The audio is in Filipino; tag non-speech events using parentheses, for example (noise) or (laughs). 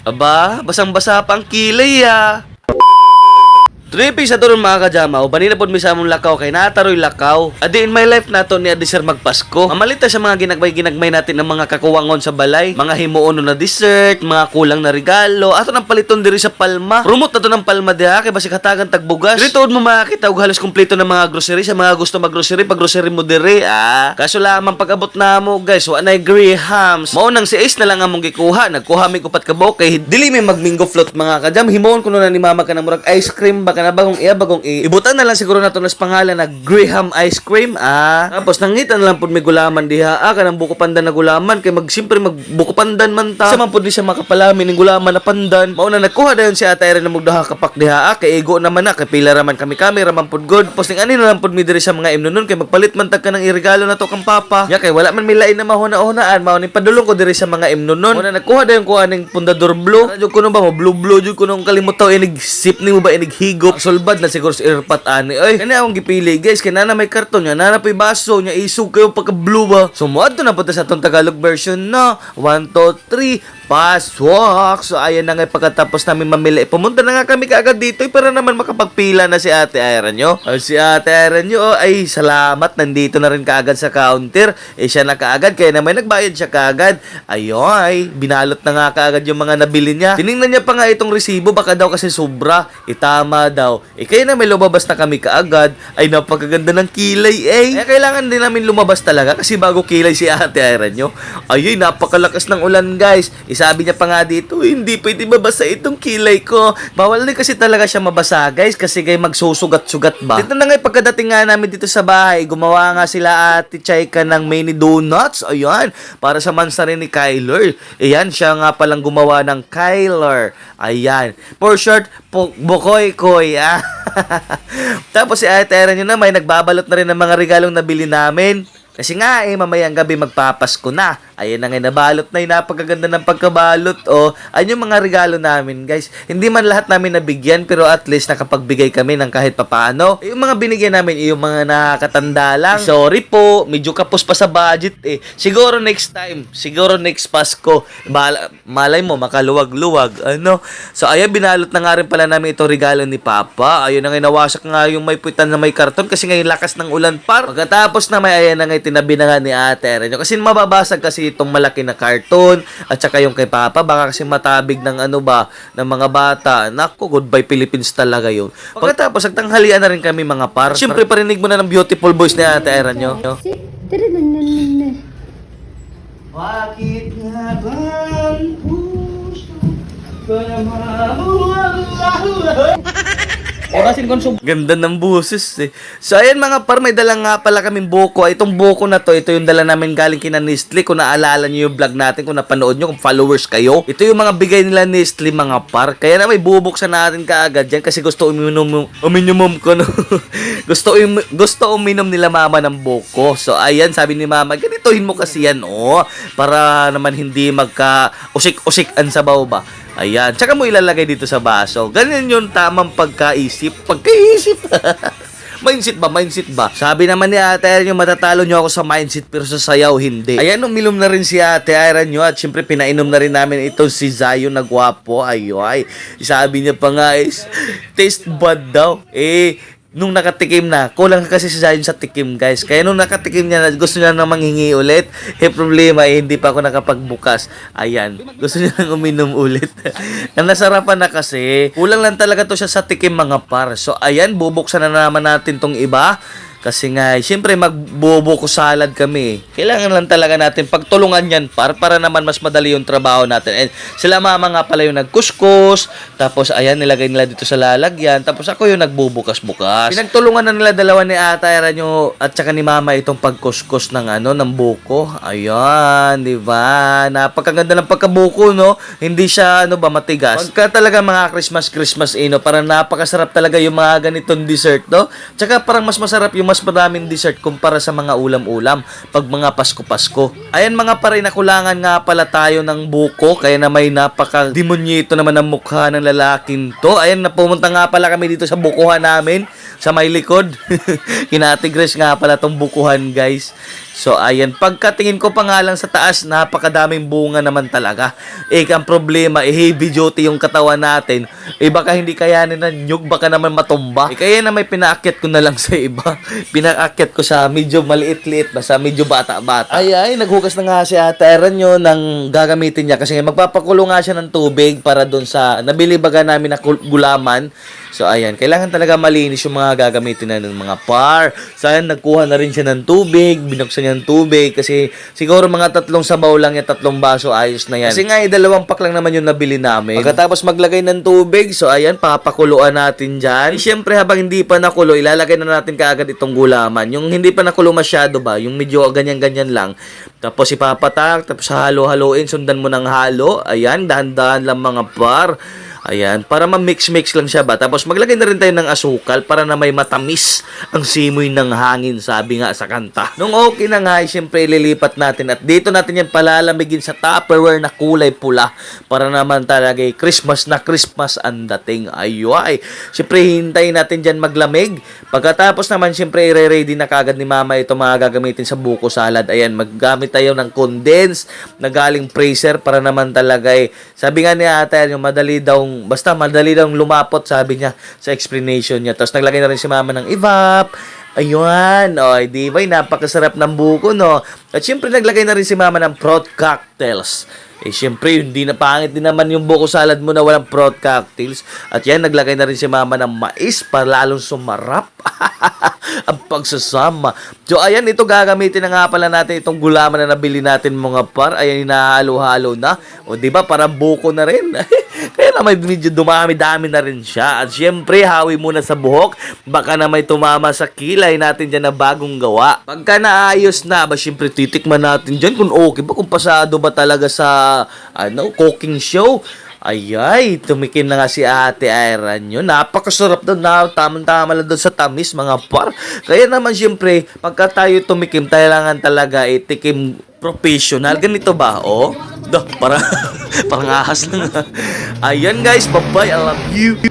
Aba, basang-basa pa ang kilay ah. Trippy sa turon mga kajama, o banina pod mi sa among lakaw kay nataroy lakaw. Adi in my life nato ni adi magpasko. Mamalita sa mga ginagmay natin ng mga kakuwangon sa balay, mga himuon na dessert, mga kulang na regalo, ato nang paliton diri sa Palma. Rumot na to ng Palma diha kay basig hatagan tagbugas. Diri mo makakita og halos kumpleto ng mga grocery sa mga gusto mag-grocery pag grocery mo diri. Ah, kaso lamang pag-abot na mo guys, wa na grahams. Mao nang si Ace na lang among gikuha, nagkuha mi kupat ka kay dili mi magmingo float mga kajam. Himuon ko na ni mama ka ng murag ice cream ba ka na bagong iya bagong i ibutan na lang siguro nato nas pangalan na Graham ice cream ah. Tapos nangita na lang pud may gulaman diha. Ah kanang buko pandan na gulaman kay mag simpre mag buko pandan man ta. Sa man pud di siya makapalami ning gulaman na pandan. Mao na nagkuha dayon si Irene na mugdaha kapak diha. Ah kay igo naman na kay pila raman kami kami raman pud good. Tapos ning ani na lang pud mi diri sa mga imnon kay magpalit man tag ka ng irigalo na to kang papa. Ya kay wala man mi lain na mahuna-hunaan mao ni padulong ko diri sa mga imnon mao na nagkuha dayon ko aning pundador blue. Radyo ko no ba mo blue blue jud ko nung kalimutaw inig sip ni mo ba inig higop sulbad na siguro sa airpat ani. Ay kani akong gipili guys. Kay nana may karton nya nana pay baso nya isug kayo pagka blue ba sumuad to na punta sa tong Tagalog version na 1 2 3 pasok so ayan na nga pagkatapos namin mamili. Pumunta na nga kami kaagad dito eh, para naman makapagpila na si Ate Ira nyo Ay, si Ate Ira nyo oh, ay salamat. Nandito na rin kaagad sa counter. Eh siya na kaagad kaya naman nagbayad siya kaagad. Ayoy binalot na nga kaagad yung mga nabili niya. Tiningnan niya pa nga itong resibo baka daw kasi sobra. Itama daw eh kaya na may lumabas na kami kaagad. Ay napakaganda ng kilay eh. Kaya kailangan din namin lumabas talaga kasi bago kilay si Ate Ira nyo. Ayun napakalakas ng ulan guys. Isabi niya pa nga dito hindi pwede mabasa itong kilay ko. Bawal din kasi talaga siya mabasa guys kasi kay magsusugat-sugat ba? Dito na nga pagkadating nga namin dito sa bahay gumawa nga sila Ate Chaika ng mini donuts. Ayan para sa mansa rin ni Kyler. Ayan siya nga palang gumawa ng Kyler ayan for short po, Bukoy Koy ah. (laughs) Tapos si Ate Erin yun na may nagbabalot na rin ng mga regalong nabili namin. Kasi nga eh, mamayang gabi magpapasko na. Ayun na nga, nabalot na yung napakaganda ng pagkabalot. Oh, ayun yung mga regalo namin, guys. Hindi man lahat namin nabigyan, pero at least nakapagbigay kami ng kahit papaano. Yung mga binigyan namin, yung mga nakakatanda lang. Sorry po, medyo kapos pa sa budget eh. Siguro next time, siguro next Pasko, bala, malay mo, makaluwag-luwag. Ano? So, ayun, binalot na nga rin pala namin itong regalo ni Papa. Ayun na nga, nawasak nga yung may puwitan na may karton kasi ngayon lakas ng ulan par. Pagkatapos na may ayan na nga, tinabi na nga ni ate Erin. Kasi mababasag kasi itong malaki na karton at saka yung kay Papa. Baka kasi matabig ng ano ba, ng mga bata. Naku, goodbye Philippines talaga yun. Pagkatapos, nagtanghalian na rin kami mga par. Siyempre, parinig mo na ng beautiful voice ni ate Erin nyo. Bakit nga ba ang puso ko na mawala? O kasi konsum... Ganda ng buses eh. So ayan mga par, may dala nga pala kaming buko. Itong buko na to, ito yung dala namin galing kina Nestle. Kung naalala nyo yung vlog natin, kung napanood nyo, kung followers kayo. Ito yung mga bigay nila Nestle mga par. Kaya na may bubuksan natin kaagad yan kasi gusto uminom, uminom ko no. (laughs) gusto, um, gusto uminom nila mama ng buko. So ayan, sabi ni mama, ganitohin mo kasi yan oh. Para naman hindi magka usik-usikan sa baw ba. Ayan. Tsaka mo ilalagay dito sa baso. Ganyan yung tamang pagkaisip. Pagkaisip. (laughs) mindset ba? Mindset ba? Sabi naman ni Ate Iron yung matatalo nyo ako sa mindset pero sa sayaw hindi. Ayan, uminom na rin si Ate Iron nyo at syempre pinainom na rin namin ito si Zayo na gwapo. Ayoy. Sabi niya pa nga is, (laughs) taste bad daw. Eh, nung nakatikim na, kulang kasi si Zion sa tikim, guys. Kaya nung nakatikim niya, gusto niya na manghingi ulit. Eh, problema, eh, hindi pa ako nakapagbukas. Ayan, gusto niya nang uminom ulit. (laughs) Ang nasarapan na kasi, kulang lang talaga to siya sa tikim mga par. So, ayan, bubuksan na naman natin tong iba. Kasi nga, eh, siyempre magbobo ko salad kami. Kailangan lang talaga natin pagtulungan yan par para naman mas madali yung trabaho natin. And sila mama nga pala yung nagkuskus, tapos ayan, nilagay nila dito sa lalagyan, tapos ako yung nagbubukas-bukas. Pinagtulungan na nila dalawa ni ata nyo at saka ni mama itong pagkuskus ng ano, ng buko. Ayan, di ba? Napakaganda ng pagkabuko, no? Hindi siya, ano ba, matigas. Pagka talaga mga Christmas, Christmas, ino, parang napakasarap talaga yung mga ganitong dessert, no? Tsaka parang mas masarap yung mas madaming dessert kumpara sa mga ulam-ulam pag mga Pasko-Pasko. Ayan mga pare, nakulangan nga pala tayo ng buko kaya na may napaka-demonyito naman ang mukha ng lalaking to. Ayan, napumunta nga pala kami dito sa bukuhan namin sa may likod. (laughs) Kinatigres nga pala tong bukuhan, guys. So ayan, pagkatingin ko pa nga lang sa taas, napakadaming bunga naman talaga. Eh, ang problema, eh, heavy duty yung katawan natin. Eh, baka hindi kayanin na nyug, baka naman matumba. Eh, kaya na may pinaakyat ko na lang sa iba. (laughs) Pinaakyat ko sa medyo maliit-liit, basta medyo bata-bata. Ay, ay, naghugas na nga si Ate Eran yun ng gagamitin niya kasi magpapakulo nga siya ng tubig para doon sa, nabili baga namin na gulaman. So, ayan, kailangan talaga malinis yung mga gagamitin na ng mga par. Sayang, nagkuha na rin siya ng tubig, binuksan niya ng tubig, kasi siguro mga tatlong sabaw lang yung tatlong baso, ayos na yan. Kasi nga, eh, dalawang pack lang naman yung nabili namin. Pagkatapos maglagay ng tubig, so ayan, papakuluan natin dyan. Siyempre, habang hindi pa nakulo, ilalagay na natin kaagad itong gulaman. Yung hindi pa nakulo masyado ba, yung medyo ganyan-ganyan lang. Tapos ipapatak, tapos halo-haloin, sundan mo ng halo. Ayan, dahan-dahan lang mga par. Ayan, para ma-mix-mix lang siya ba. Tapos maglagay na rin tayo ng asukal para na may matamis ang simoy ng hangin, sabi nga sa kanta. Nung okay na nga, eh, syempre ililipat natin at dito natin yan palalamigin sa Tupperware na kulay pula para naman talaga eh, Christmas na Christmas ang dating. Ayuay. Syempre hintayin natin dyan maglamig. Pagkatapos naman syempre i-ready na kagad ni mama ito mga gagamitin sa buko salad. Ayan, maggamit tayo ng condense na galing freezer para naman talaga eh. Sabi nga ni ate, yung madali daw, basta madali daw lumapot sabi niya sa explanation niya. Tapos naglagay na rin si mama ng evap. Ayun, o, di ba, napakasarap ng buko, no? At syempre, naglagay na rin si mama ng prot cocktails. Eh, syempre, hindi na pangit din naman yung buko salad mo na walang prot cocktails. At yan, naglagay na rin si mama ng mais para lalong sumarap. (laughs) ang pagsasama. So, ayan, ito gagamitin na nga pala natin itong gulaman na nabili natin mga par. Ayan, hinahalo-halo na. O, di ba, parang buko na rin. (laughs) Kaya na may medyo dumami-dami na rin siya. At syempre, hawi muna sa buhok. Baka na may tumama sa kilay natin dyan na bagong gawa. Pagka naayos na, ba syempre titikman natin dyan kung okay ba, kung pasado ba talaga sa ano, cooking show. Ayay, tumikim na nga si Ate Iran yun. Napakasarap doon na tamang-tama lang doon sa tamis mga par. Kaya naman syempre, pagka tayo tumikim, kailangan talaga itikim professional. Ganito ba? Oh, dah, para, (laughs) parang ahas lang. Ayan guys, bye-bye. I love you.